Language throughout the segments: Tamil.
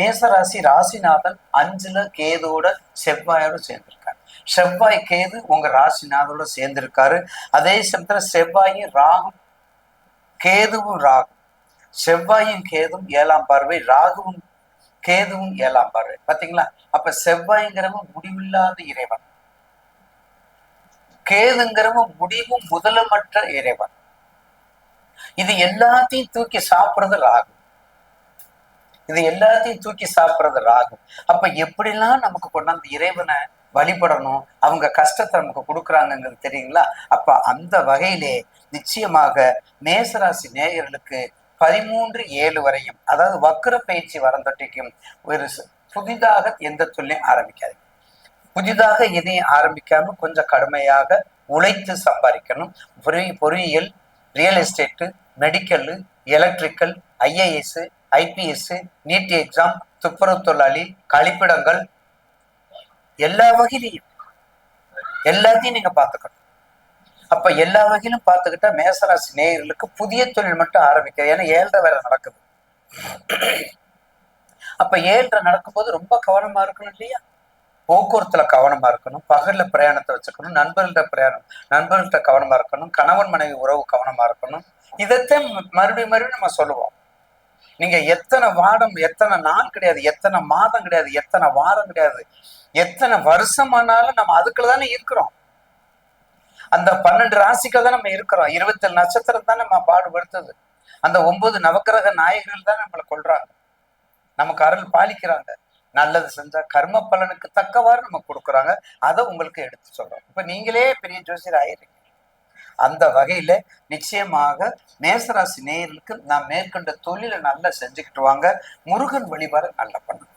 மேசராசி ராசிநாதன் அஞ்சுல கேதோட செவ்வாயோட சேர்ந்திருக்காரு. செவ்வாய் கேது உங்க ராசிநாதோட சேர்ந்திருக்காரு. அதே சமயத்துல செவ்வாயும் ராகும் கேதுவும் ராகும் செவ்வாயும் கேதும் ஏழாம் பார்வை ராகுவும் கேதுவும் ஏழாம் பார்வை. பாத்தீங்களா? அப்ப செவ்வாய்ங்கிறவன் முடிவில்லாத இறைவன். கேதுங்கிறவன் முடிவும் முதலமற்ற இறைவன். இது எல்லாத்தையும் தூக்கி சாப்பிடுறது ராகு. இது எல்லாத்தையும் தூக்கி சாப்பிட்றது ராகு. அப்ப எப்படிலாம் நமக்கு கொண்டாந்து இறைவனை வழிபடணும்? அவங்க கஷ்டத்தை நமக்கு கொடுக்குறாங்கங்கிறது தெரியுங்களா? அப்ப அந்த வகையிலே நிச்சயமாக மேசராசி நேயர்களுக்கு பதிமூன்று ஏழு வரையும் அதாவது வக்கர பயிற்சி வரந்தொட்டிக்கும் ஒரு புதிதாக எந்த தொழிலையும் ஆரம்பிக்காது. புதிதாக எதையும் ஆரம்பிக்காம கொஞ்சம் கடுமையாக உழைத்து சம்பாதிக்கணும். பொறி பொறியியல் real estate medical electrical IAS IPS NEET exam துப்புரவு தொழிலாளி கழிப்பிடங்கள் எல்லா வகையிலையும். எல்லாத்தையும் நீங்க பார்த்துக்கணும். அப்ப எல்லா வகையிலும் பார்த்துக்கிட்டா மேசராசி நேயர்களுக்கு புதிய தொழில் மட்டும் ஆரம்பிக்க ஏன்னா ஏழரை வேலை நடக்குது. அப்ப ஏழரை நடக்கும்போது ரொம்ப கவனமா இருக்கணும் இல்லையா? போக்குவரத்துல கவனமா இருக்கணும் பகல்ல பிரயாணத்தை வச்சுக்கணும் நண்பர்கள்ட்ட பிரயாணம் நண்பர்கள்ட்ட கவனமா இருக்கணும் கணவன் மனைவி உறவு கவனமா இருக்கணும். இதைத்தான் மறுபடியும் மறுபடியும் நம்ம சொல்லுவோம். நீங்க எத்தனை வாரம் எத்தனை நாள் கிடையாது எத்தனை மாதம் கிடையாது எத்தனை வாரம் கிடையாது. எத்தனை வருஷமானாலும் நம்ம அதுக்குள்ள தானே இருக்கிறோம். அந்த பன்னெண்டு ராசிகள் தான் நம்ம இருக்கிறோம். இருபத்தேழு நட்சத்திரம் தான் நம்ம பாடுபடுத்துது. அந்த ஒன்பது நவக்கிரக நாயகர்கள் தான் நம்மளை கொள்றாங்க நமக்கு அருள் பாலிக்கிறாங்க. நல்லது செஞ்சா கர்ம பலனுக்கு தக்கவாறு நம்ம கொடுக்குறாங்க. அதை உங்களுக்கு எடுத்து சொல்றோம். இப்ப நீங்களே பெரிய ஜோசியர் ஆயிருங்க அந்த வகையில நிச்சயமாக மேசராசி நேயர்களுக்கு நான் மேற்கொண்ட தொழிலை நல்லா செஞ்சுக்கிட்டு வாங்க. முருகன் வழிபாடு நல்லா பண்ணுங்க.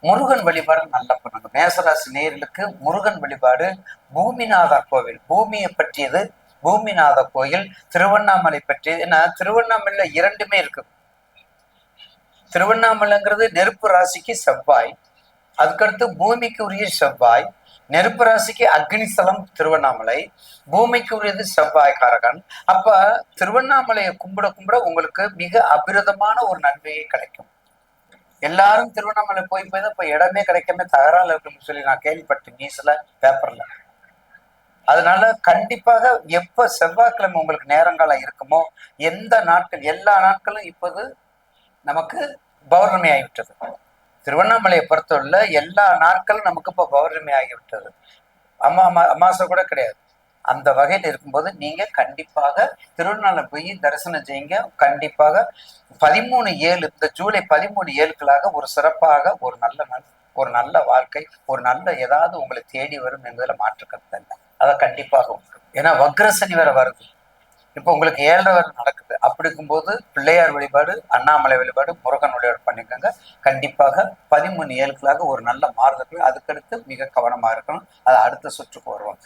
முருகன் வழிபாடு நல்லா பண்ணுங்க. மேசராசி நேயர்களுக்கு முருகன் வழிபாடு பூமிநாதர் கோவில். பூமியை பற்றியது பூமிநாத கோயில். திருவண்ணாமலை பற்றியது. ஏன்னா திருவண்ணாமலையில இரண்டுமே இருக்கு. திருவண்ணாமலைங்கிறது நெருப்பு ராசிக்கு செவ்வாய். அதுக்கடுத்து பூமிக்கு உரிய செவ்வாய். நெருப்பு ராசிக்கு அக்னிஸ்தலம் திருவண்ணாமலை. பூமிக்கு உரியது செவ்வாய் காரகன். அப்ப திருவண்ணாமலையை கும்பிட கும்பிட உங்களுக்கு மிக அபிரதமான ஒரு நன்மையே கிடைக்கும். எல்லாரும் திருவண்ணாமலை போய் போய் தான் இப்ப இடமே கிடைக்காம தகராறு இருக்குன்னு சொல்லி நான் கேள்விப்பட்டேன் நியூஸ்ல பேப்பர்ல. அதனால கண்டிப்பாக எப்ப செவ்வாய்க்கிழமை உங்களுக்கு நேரங்காலம் இருக்குமோ எந்த நாட்கள் எல்லா நாட்களும் இப்போது நமக்கு பௌர்ணமி ஆகிவிட்டது. திருவண்ணாமலையை பொறுத்தவரையில் எல்லா நாட்களும் நமக்கு இப்போ பௌர்ணமி ஆகிவிட்டது அம்மா அம்மா அமாவாசை கூட கிடையாது. அந்த வகையில் இருக்கும்போது நீங்க கண்டிப்பாக திருவண்ணாமலை போய் தரிசனம் செய்யுங்க. கண்டிப்பாக பதிமூணு ஏழு இந்த ஜூலை பதிமூணு ஏழுக்களாக ஒரு சிறப்பாக ஒரு நல்ல நாள் ஒரு நல்ல வாழ்க்கை ஒரு நல்ல ஏதாவது உங்களை தேடி வரும் என்பதில் மாற்று கருத்து இல்லை. அதை கண்டிப்பாக உண்டு ஏன்னா வக்ரசனி வேற வருது. இப்போ உங்களுக்கு ஏழரை வேலை நடக்குது. அப்படி இருக்கும்போது பிள்ளையார் வழிபாடு அண்ணாமலை வழிபாடு முருகன் வழிபாடு பண்ணிக்கோங்க. கண்டிப்பாக பதிமூணு ஏழுக்களாக ஒரு நல்ல மாறுதல் அதுக்கடுத்து மிக கவனமா இருக்கணும். அது அடுத்த சுற்றுக்கு வருவோம்.